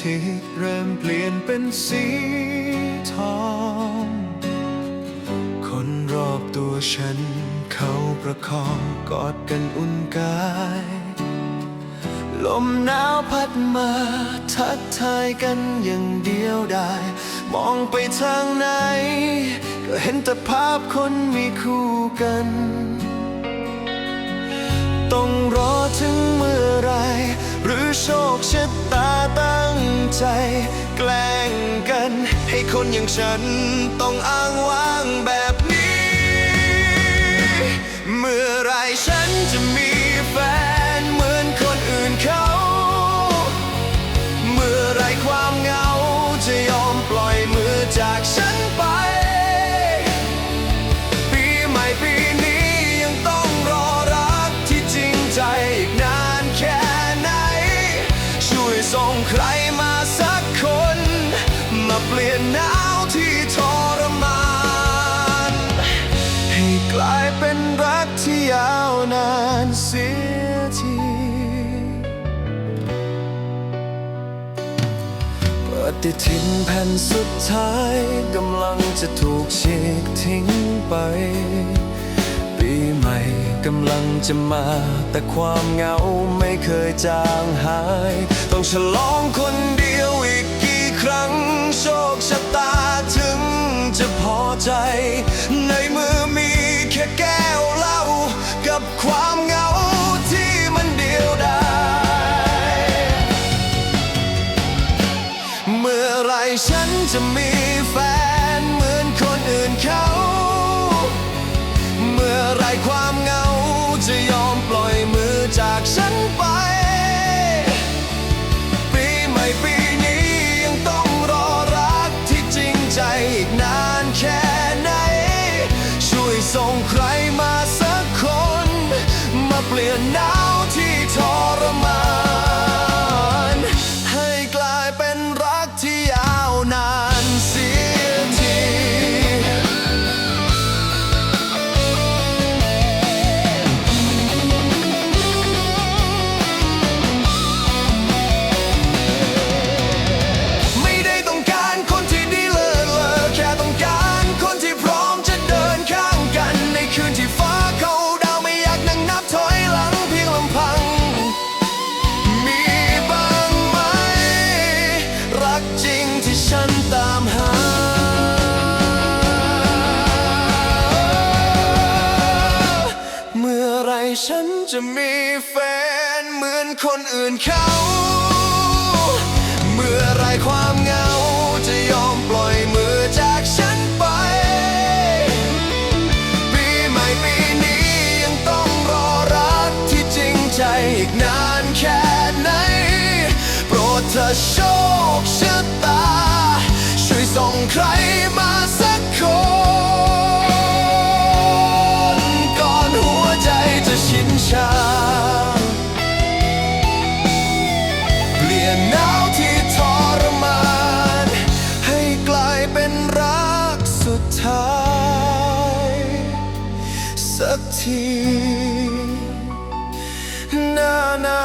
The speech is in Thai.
ทิตย์เริ่มเปลี่ยนเป็นสีทอง คนรอบตัวฉัน เขาประคองกอดกันอุ่นกาย ลมหนาวพัดมา ทักทายกันอย่างเดียวได้ มองไปทางไหน ก็เห็นแต่ภาพคนมีคู่กัน ต้องรอถึงเมื่อไร หรือโชคชะตา ใจแกล้งกัน ให้คนอย่างฉันต้องอ้างว้างแบบนี้ เมื่อไรฉันจะมีแฟนเหมือนคนอื่นเขา เมื่อไรความเหงาจะยอมปล่อย เสียทีปฏิทินแผ่นสุดท้ายกำลังจะถูกฉีกทิ้งไป ปีใหม่กำลังจะมา แต่ความเหงาไม่เคยจางหาย ต้องฉลองคนเดียวอีกกี่ครั้ง โชคชะตาถึงจะพอใจ ในมือมี ฉันจะ ริงที่ฉันตามหาเมื่อไรฉันจะมีแฟนเหมือนคนอื่นเขาเมื่อไรความเหงาจะยอมปล่อยมือจากฉันไป ปีใหม่ปีนี้ยังต้องรอรักที่จริงใจอีกนานแค่ไหน โปรดเธอโชคชะตาช่วย ส่งใครมาสักคน ก่อนหัวใจจะชินชา เปลี่ยนหนาวที่ทรมาน ให้กลายเป็นรักสุดท้าย สักทีหน้าหนา